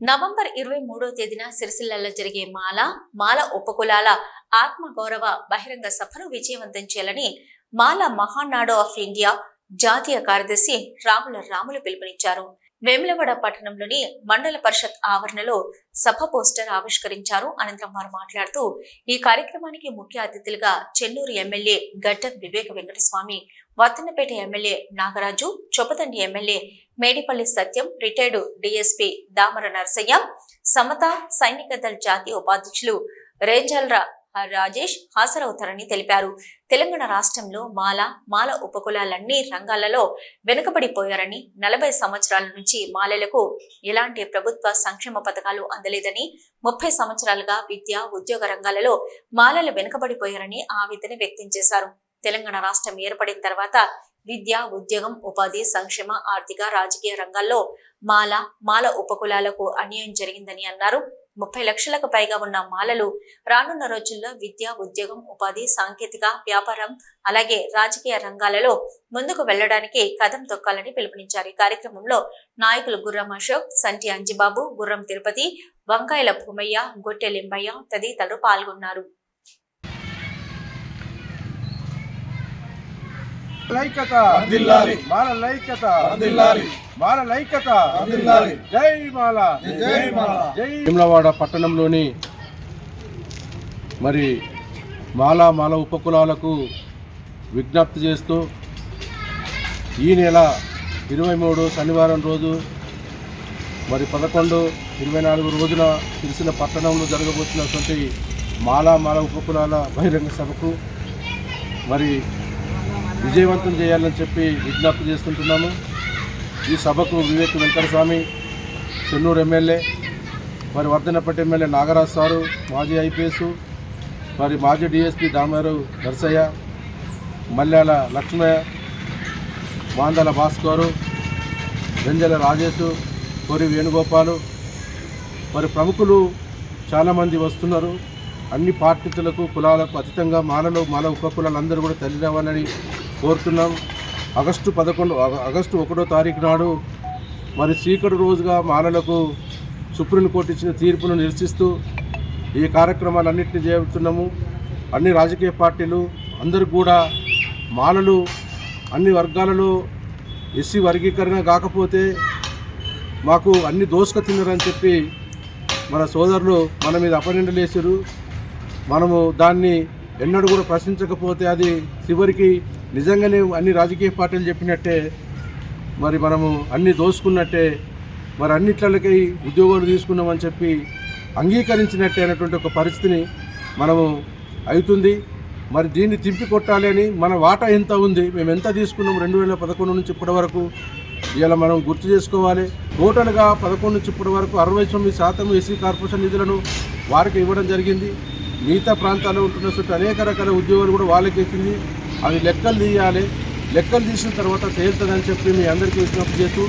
November ఇరవై మూడో తేదీన సిరిసిల్లలో జరిగే మాల మాల ఉపకులాల ఆత్మగౌరవ బహిరంగ సభను విజయవంతం చేయాలని మాల మహానాడు ఆఫ్ ఇండియా జాతీయ కార్యదర్శి రాముల రాములు పిలుపునిచ్చారు. వేములవాడ పట్టణంలోని మండల పరిషత్ ఆవరణలో సభ పోస్టర్ ఆవిష్కరించారు. అనంతరం వారు మాట్లాడుతూ ఈ కార్యక్రమానికి ముఖ్య అతిథులుగా Chennur MLA Gaddam Vivek Venkataswamy Wardhannapet MLA Nagaraju Choppadandi MLA Medipally Sathyam retired DSP Damara Narsaiah Samata Sainik Dal జాతీయ ఉపాధ్యక్షులు రేంజల్రా రాజేష్ హాజరవుతారని తెలిపారు. తెలంగాణ రాష్ట్రంలో మాల మాల ఉపకులాలన్నీ రంగాలలో వెనుకబడిపోయారని నలభై సంవత్సరాల నుంచి మాలలకు ఎలాంటి ప్రభుత్వ సంక్షేమ పథకాలు అందలేదని ముప్పై సంవత్సరాలుగా విద్య ఉద్యోగ రంగాలలో మాలలు వెనుకబడిపోయారని ఆవేదన వ్యక్తం చేశారు. తెలంగాణ రాష్ట్రం ఏర్పడిన తర్వాత విద్య ఉద్యోగం ఉపాధి సంక్షేమ ఆర్థిక రాజకీయ రంగాల్లో మాల మాల ఉపకులాలకు అన్యాయం జరిగిందని అన్నారు. ముప్పై లక్షలకు పైగా ఉన్న మాలలు రానున్న రోజుల్లో విద్య ఉద్యోగం ఉపాధి సాంకేతిక వ్యాపారం అలాగే రాజకీయ రంగాలలో ముందుకు వెళ్ళడానికి కథం తొక్కాలని పిలుపునిచ్చారు. ఈ కార్యక్రమంలో నాయకులు గుర్రం అశోక్ సంటి అంజిబాబు గుర్రం తిరుపతి వంకాయల భూమయ్య గొట్టె లింబయ్య తదితరులు పాల్గొన్నారు. లైకత వర్ధిల్లాలి. మాల లైకత వర్ధిల్లాలి. మాల లైకత వర్ధిల్లాలి. జై మాల జై మాల. జై వేములవాడ పట్టణంలోని మరి మాల మాల ఉపకులాలకు విజ్ఞప్తి చేస్తూ ఈ నెల ఇరవై మూడు శనివారం రోజు మరి పదకొండు ఇరవై నాలుగు రోజున సిరిసిల్ల పట్టణంలో జరగబోతున్నటువంటి మాలా మాల ఉపకులాల బహిరంగ సభకు మరి విజయవంతం చేయాలని చెప్పి విజ్ఞప్తి చేస్తుంటున్నాము. ఈ సభకు వివేక్ వెంకటస్వామి చెన్నూరు ఎమ్మెల్యే మరి వర్ధనపట్టి ఎమ్మెల్యే నాగరాజు సారు మాజీ ఐపీఎస్ మరి మాజీ డిఎస్పీ దామరు నర్సయ్య మల్యాల లక్ష్మయ్య మాందల భాస్కరు వెంజల రాజేష్ కోరి వేణుగోపాలు మరి ప్రముఖులు చాలామంది వస్తున్నారు. అన్ని పార్టీలకు కులాలకు అతీతంగా మాలలో మాల ఉప కులాలందరూ కూడా తల్లి రావాలని కోరుతున్నాం. ఆగస్టు పదకొండు ఆగస్టు ఒకటో తారీఖు నాడు మరి చీకటి రోజుగా మాలలకు సుప్రీంకోర్టు ఇచ్చిన తీర్పును నిరసిస్తూ ఈ కార్యక్రమాలన్నింటినీ చేస్తున్నాము అన్ని రాజకీయ పార్టీలు అందరూ కూడా మాలలు అన్ని వర్గాలలో ఎస్సీ వర్గీకరణ కాకపోతే మాకు అన్ని దోసుక తిన్నారని చెప్పి మన సోదరులు మన మీద అపనిండలేసారు మనము దాన్ని ఎన్నడూ కూడా ప్రశ్నించకపోతే అది చివరికి నిజంగానే అన్ని రాజకీయ పార్టీలు చెప్పినట్టే మరి మనము అన్ని దోసుకున్నట్టే మరి అన్నిట్లకి ఉద్యోగాలు తీసుకున్నామని చెప్పి అంగీకరించినట్టే అనేటువంటి ఒక పరిస్థితిని మనము అవుతుంది మరి దీన్ని తింపి కొట్టాలి అని మన వాటా ఎంత ఉంది మేము ఎంత తీసుకున్నాం రెండు వేల పదకొండు నుంచి ఇప్పటి వరకు? ఇలా మనం గుర్తు చేసుకోవాలి టోటల్గా పదకొండు నుంచి ఇప్పటి వరకు అరవై తొమ్మిది శాతం ఎస్సీ కార్పొరేషన్ నిధులను వారికి ఇవ్వడం జరిగింది. మిగతా ప్రాంతాల్లో ఉంటున్న అనేక రకాల ఉద్యోగాలు కూడా వాళ్ళకి ఎక్కింది అవి లెక్కలు తీయాలి. లెక్కలు తీసిన తర్వాత తేలుతుందని చెప్పి మీ అందరికీ విజ్ఞప్తి చేస్తూ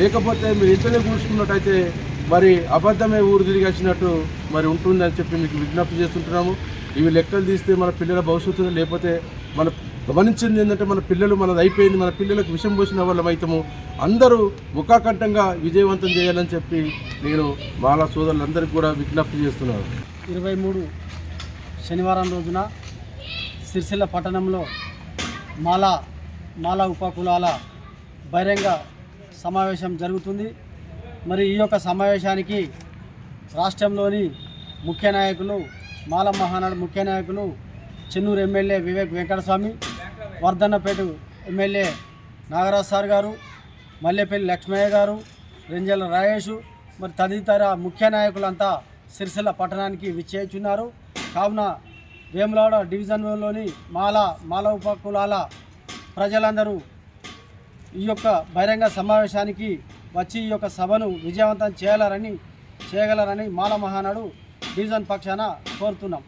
లేకపోతే మీరు ఇంతనే కూర్చుకున్నట్టయితే మరి అబద్ధమే ఊరు తిరిగి వచ్చినట్టు మరి ఉంటుందని చెప్పి మీకు విజ్ఞప్తి చేస్తుంటున్నాము. ఇవి లెక్కలు తీస్తే మన పిల్లల భవిష్యత్తు లేకపోతే మన గమనించింది ఏంటంటే మన పిల్లలు మనది అయిపోయింది మన పిల్లలకు విషం పోసిన వాళ్ళం అయితము. అందరూ ముఖాకంఠంగా విజయవంతం చేయాలని చెప్పి నేను మాలా సోదరులందరికీ కూడా విజ్ఞప్తి చేస్తున్నాను. ఇరవై మూడు శనివారం రోజున సిరిసిల్ల పట్టణంలో మాలా మాలా ఉపకులాల బహిరంగ సమావేశం జరుగుతుంది. మరి ఈ యొక్క సమావేశానికి రాష్ట్రంలోని ముఖ్య నాయకులు మాల మహానాడు ముఖ్య నాయకులు Chennur MLA Vivek Venkataswamy Wardhannapet MLA Nagaraj sir గారు మల్లెపల్లి లక్ష్మయ్య గారు రెంజల రాజేష్ మరి తదితర ముఖ్య నాయకులంతా సిరిసిల్ల పట్టణానికి విచ్చేస్తున్నారు కావున వేములవాడ డివిజన్లోని మాల మాల ఉపకులాల ప్రజలందరూ ఈ యొక్క బహిరంగ సమావేశానికి వచ్చి ఈ యొక్క సభను విజయవంతం చేయాలని చేయగలరని మాల మహానాడు డివిజన్ పక్షాన కోరుతున్నాం.